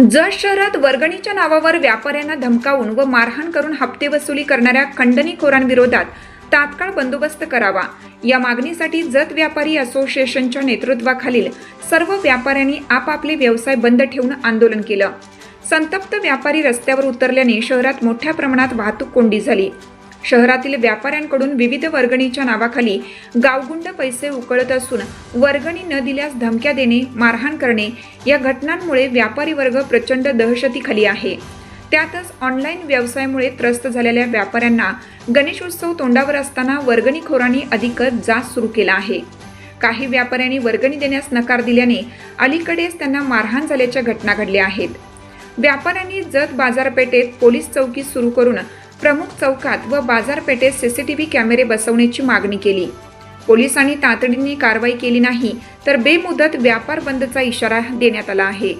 जत शहरात वर्गणीच्या नावावर व्यापाऱ्यांना धमकावून व मारहाण करून हप्ते वसुली करणाऱ्या खंडणीखोरांविरोधात तात्काळ बंदोबस्त करावा. या मागणीसाठी जत व्यापारी असोसिएशनच्या नेतृत्वाखालील सर्व व्यापाऱ्यांनी आपापले व्यवसाय बंद ठेवून आंदोलन केलं. संतप्त व्यापारी रस्त्यावर उतरल्याने शहरात मोठ्या प्रमाणात वाहतूक कोंडी झाली. शहरातील व्यापाऱ्यांकडून विविध वर्गणीच्या नावाखाली गावगुंड पैसे उकळत असून वर्गणी न दिल्यास धमक्या देणे मारहाण करणे या घटनांमुळे व्यापारी वर्ग प्रचंड दहशतीखाली आहे. त्यातच ऑनलाईन व्यवसायामुळे त्रस्त झालेल्या व्यापाऱ्यांना गणेशोत्सव तोंडावर असताना वर्गणीखोरांनी अधिकच जाच सुरू केला आहे. काही व्यापाऱ्यांनी वर्गणी देण्यास नकार दिल्याने अलीकडेच त्यांना मारहाण झाल्याच्या घटना घडल्या आहेत. व्यापाऱ्यांनी जत बाजारपेठेत पोलीस चौकी सुरू करून प्रमुख चौकात व बाजारपेठेत सीसीटीव्ही कॅमेरे बसवण्याची मागणी केली. पोलिसांनी तातडीने कारवाई केली नाही तर बेमुदत व्यापार बंदचा इशारा देण्यात आला आहे.